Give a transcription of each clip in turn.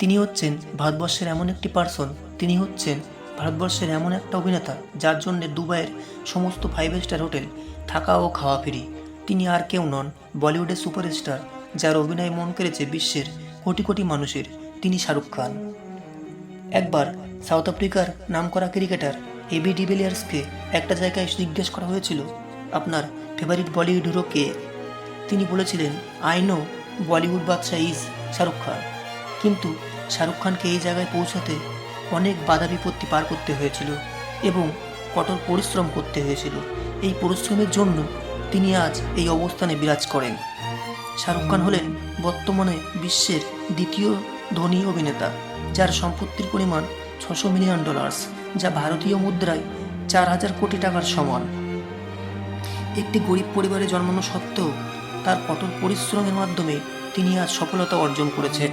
তিনি হচ্ছেন ভারতবর্ষের এমন একটি পার্সন তিনি হচ্ছেন ভারতবর্ষের এমন একটা অভিনেতা, যার জন্য দুবাইয়ের সমস্ত ফাইভ স্টার হোটেল থাকা ও খাওয়া ফ্রি তিনি আর কেউ নন বলিউডের সুপারস্টার যার অভিনয় মন কেড়েছে বিশ্বের কোটি কোটি মানুষের, তিনি শাহরুখ খান। একবার সাউথ আফ্রিকার নামকরা ক্রিকেটার এবি ডিভিলিয়ার্সকে একটা জায়গায় জিজ্ঞেস করা হয়েছিল, আপনার ফেভারিট বলিউড হিরো কে? তিনি বলেছিলেন আই নো বলিউড বাদশাহ ইজ শাহরুখ খান। কিন্তু শাহরুখ খানকে এই জায়গায় পৌঁছাতে অনেক বাধা বিপত্তি পার করতে হয়েছিল এবং কঠোর পরিশ্রম করতে হয়েছিল। এই পরিশ্রমের জন্য তিনি আজ এই অবস্থানে বিরাজ করেন। শাহরুখ খান হলেন বর্তমানে বিশ্বের দ্বিতীয় ধনী অভিনেতা, যার সম্পত্তির পরিমাণ ছশো মিলিয়ন ডলার্স যা ভারতীয় মুদ্রায় চার হাজার কোটি টাকার সমান। একটি গরিব পরিবারে জন্মানো সত্ত্বেও তার কঠোর পরিশ্রমের মাধ্যমে তিনি আজ সফলতা অর্জন করেছেন।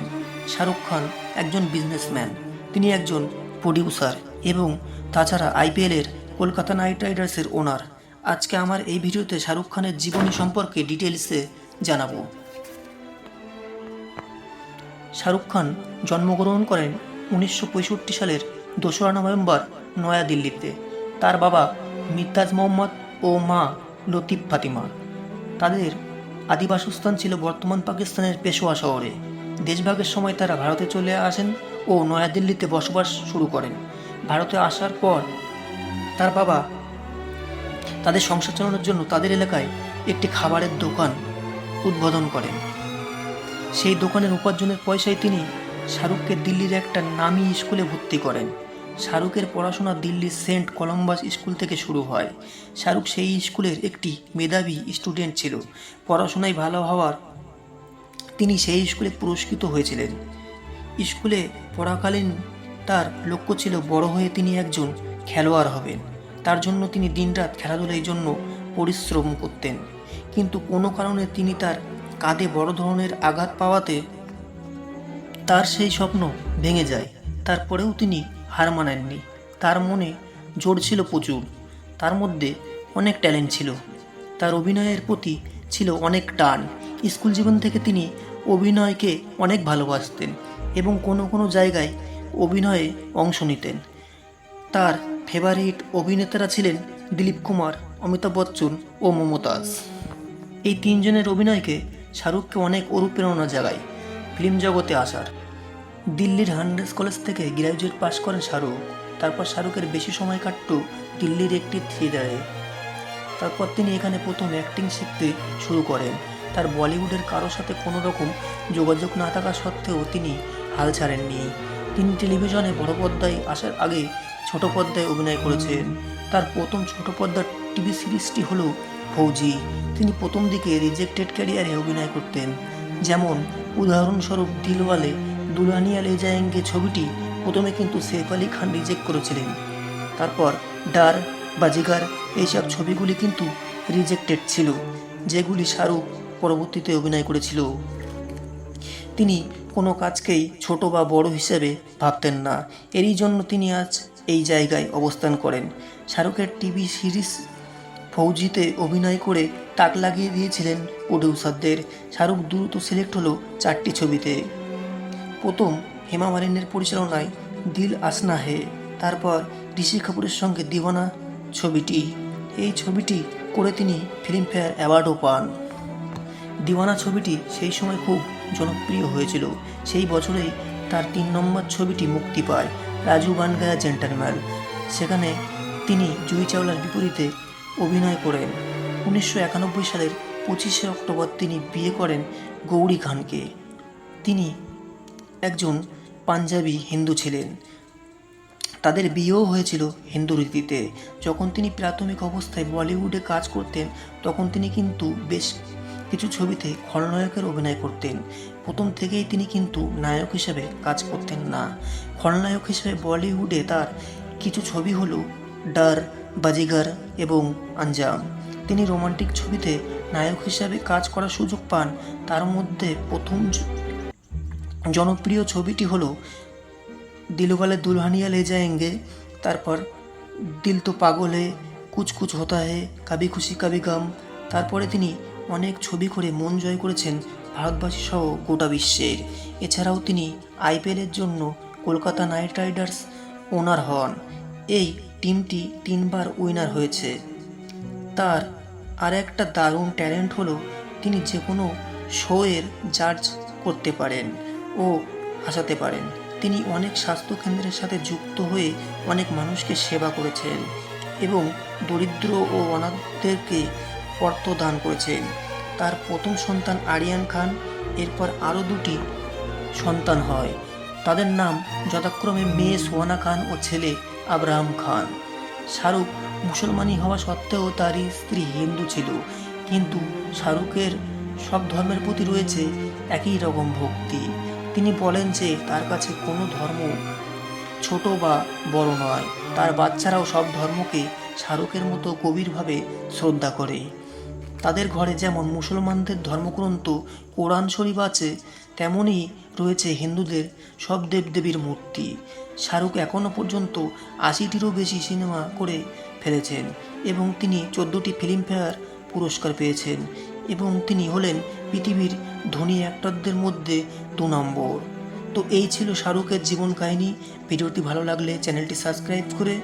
শাহরুখ খান একজন বিজনেসম্যান তিনি একজন প্রডিউসার এবং তাছাড়া আইপিএলের কলকাতা নাইট রাইডার্সের ওনার আজকে আমার এই ভিডিওতে শাহরুখ খানের জীবনী সম্পর্কে ডিটেলসে জানাব। শাহরুখ খান জন্মগ্রহণ করেন উনিশশো পঁয়ষট্টি সালের দোসরা নভেম্বর নয়াদিল্লিতে। তার বাবা মিতাজ মোহাম্মদ ও মা লতিফ ফাতিমা। তাদের আদি বাসস্থান ছিল বর্তমান পাকিস্তানের পেশোয়া শহরে। দেশভাগের সময় তারা ভারতে চলে আসেন ও নয়াদিল্লিতে বসবাস শুরু করেন। ভারতে আসার পর তার বাবা তাদের সংসার চালানোর জন্য তাদের এলাকায় একটি খাবারের দোকান উদ্বোধন করেন। সেই দোকানের উপার্জনের পয়সায় তিনি শাহরুখকে দিল্লির একটা নামি স্কুলে ভর্তি করেন। শাহরুখের পড়াশোনা দিল্লির সেন্ট কলম্বাস স্কুল থেকে শুরু হয়। শাহরুখ সেই স্কুলের একটি মেধাবী স্টুডেন্ট ছিল। পড়াশোনায় ভালো হওয়ার তিনি সেই স্কুলে পুরস্কৃত হয়েছিলেন। স্কুলে পড়াকালীন তার লক্ষ্য ছিল বড় হয়ে তিনি একজন খেলোয়াড় হবেন। তার জন্য তিনি দিনরাত খেলাধুলার জন্য পরিশ্রম করতেন। কিন্তু কোনো কারণে তিনি তার কাঁধে বড় ধরনের আঘাত পাওয়াতে তার সেই স্বপ্ন ভেঙে যায়। তারপরেও তিনি হার মানেননি। তার মনে জোর ছিল প্রচুর। তার মধ্যে অনেক ট্যালেন্ট ছিল। তার অভিনয়ের প্রতি ছিল অনেক টান। স্কুল জীবন থেকে তিনি অভিনয়কে অনেক ভালোবাসতেন এবং কোনো কোনো জায়গায় অভিনয়ে অংশ নিতেন। তার ফেভারিট অভিনেতারা ছিলেন দিলীপ কুমার, অমিতাভ বচ্চন ও মমতাজ এই তিনজনের অভিনয়কে শাহরুখকে অনেক অনুপ্রেরণা জাগায় ফিল্ম জগতে আসার। দিল্লির হান্ড্রেস কলেজ থেকে গ্র্যাজুয়েট পাশ করেন শাহরুখ। তারপর শাহরুখের বেশি সময় কাটত দিল্লির একটি থিয়েটারে। তারপর তিনি এখানে প্রথম অ্যাক্টিং শিখতে শুরু করেন। তার বলিউডের কারোর সাথে কোনো রকম যোগাযোগ না থাকা সত্ত্বেও তিনি হাল ছাড়েননি। তিনি টেলিভিশনে বড় পর্দায় আসার আগে ছোট পর্দায় অভিনয় করেছেন। তার প্রথম ছোট পর্দার টিভি সিরিজটি হল ফৌজি। তিনি প্রথম দিকে রিজেক্টেড ক্যারিয়ারে অভিনয় করতেন। যেমন, উদাহরণস্বরূপ দিলওয়ালে দুলানিয়া লে যায়েঙ্গে ছবিটি প্রথমে কিন্তু সেফ আলী খান রিজেক্ট করেছিলেন। তারপর ডার, বাজিগার, এইসব ছবিগুলি কিন্তু রিজেক্টেড ছিল, যেগুলি শাহরুখ পরবর্তীতে অভিনয় করেছিল। তিনি কোনো কাজকেই ছোট বা বড় হিসেবে ভাবতেন না। এরই জন্য তিনি আজ এই জায়গায় অবস্থান করেন। শাহরুখের টিভি সিরিজ ফৌজিতে অভিনয় করে তাক লাগিয়ে দিয়েছিলেন প্রডিউসারদের। শাহরুখ দ্রুত সিলেক্ট হলো চারটি ছবিতে। প্রথম হেমা মালিনীর পরিচালনায় দিল আসনা হে, তারপর ঋষি কাপুরের সঙ্গে দিওয়ানা ছবিটি। এই ছবিটি করে তিনি ফিল্মফেয়ার অ্যাওয়ার্ডও পান। দিওয়ানা ছবিটি সেই সময় খুব জনপ্রিয় হয়েছিল। সেই বছরেই তার তিন নম্বর ছবিটি মুক্তি পায়, রাজু বানগায়া জেন্টারম্যান সেখানে তিনি জুহি চাওলার বিপরীতে অভিনয় করেন। উনিশশো একানব্বই সালের পঁচিশে অক্টোবর তিনি বিয়ে করেন গৌরী খানকে। তিনি একজন পাঞ্জাবি হিন্দু ছিলেন। তাদের বিয়েও হয়েছিল হিন্দু রীতিতে। যখন তিনি প্রাথমিক অবস্থায় বলিউডে কাজ করতেন, তখন তিনি কিন্তু বেশ কিছু ছবিতে খলনায়কের অভিনয় করতেন। প্রথম থেকেই তিনি কিন্তু নায়ক হিসেবে কাজ করতেন না। খলনায়ক হিসেবে বলিউডে তার কিছু ছবি হলো ডার, বাজিগার এবং আঞ্জাম। তিনি রোমান্টিক ছবিতে নায়ক হিসাবে কাজ করার সুযোগ পান। তার মধ্যে প্রথম জনপ্রিয় ছবিটি হলো দিলওয়ালে দুলহানিয়া লে যায়েঙ্গে, তারপর দিল তো পাগল হে কুচ কুচ হতা হে কাবি খুশি কাবি গাম। তারপরে তিনি অনেক ছবি করে মন জয় করেছেন ভারতবাসী সহ গোটা বিশ্বের। এছাড়াও তিনি আইপিএলের জন্য কলকাতা নাইট রাইডার্স ওনার হন। এই টিমটি তিনবার উইনার হয়েছে। তার আর একটা দারুণ ট্যালেন্ট হলো তিনি যে কোনো শোয়ের জাজ করতে পারেন ও হাসাতে পারেন। তিনি অনেক স্বাস্থ্যকেন্দ্রের সাথে যুক্ত হয়ে অনেক মানুষকে সেবা করেছেন এবং দরিদ্র ও অনাথদেরকে অর্থ দান করেছেন তার প্রথম সন্তান আরিয়ান খান, এরপর আরও দুটি সন্তান হয়। তাদের নাম যথাক্রমে মেয়ে সোয়ানা খান ও ছেলে আব্রাহাম খান। শাহরুখ মুসলমানি হওয়া সত্ত্বেও তারই স্ত্রী হিন্দু ছিল। কিন্তু শাহরুখের সব ধর্মের প্রতি রয়েছে একই রকম ভক্তি। তিনি বলেন যে, তার কাছে কোনো ধর্ম ছোট বা বড় নয়। তার বাচ্চারাও সব ধর্মকে শাহরুখের মতো গভীরভাবে শ্রদ্ধা করে। তাদের ঘরে যেমন মুসলমানদের ধর্মগ্রন্থ, কোরআন শরীফ আছে তেমনই রয়েছে হিন্দুদের সব দেবদেবীর মূর্তি। শাহরুখ এখনও পর্যন্ত আশিটিরও বেশি সিনেমা করে ফেলেছেন এবং তিনি চোদ্দোটি ফিল্মফেয়ার পুরস্কার পেয়েছেন এবং তিনি হলেন পৃথিবীর ধনী অ্যাক্টরদের মধ্যে দু নম্বর। তো এই ছিল শাহরুখের জীবন কাহিনী। ভিডিওটি ভালো লাগলে চ্যানেলটি সাবস্ক্রাইব করে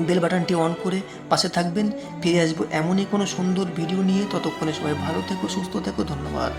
বেল বাটনটি অন করে পাশে থাকবেন। ফিরে আসব এমনই কোনো সুন্দর ভিডিও নিয়ে। ততক্ষণে সবাই ভালো থেকো, সুস্থ থেকো, ধন্যবাদ।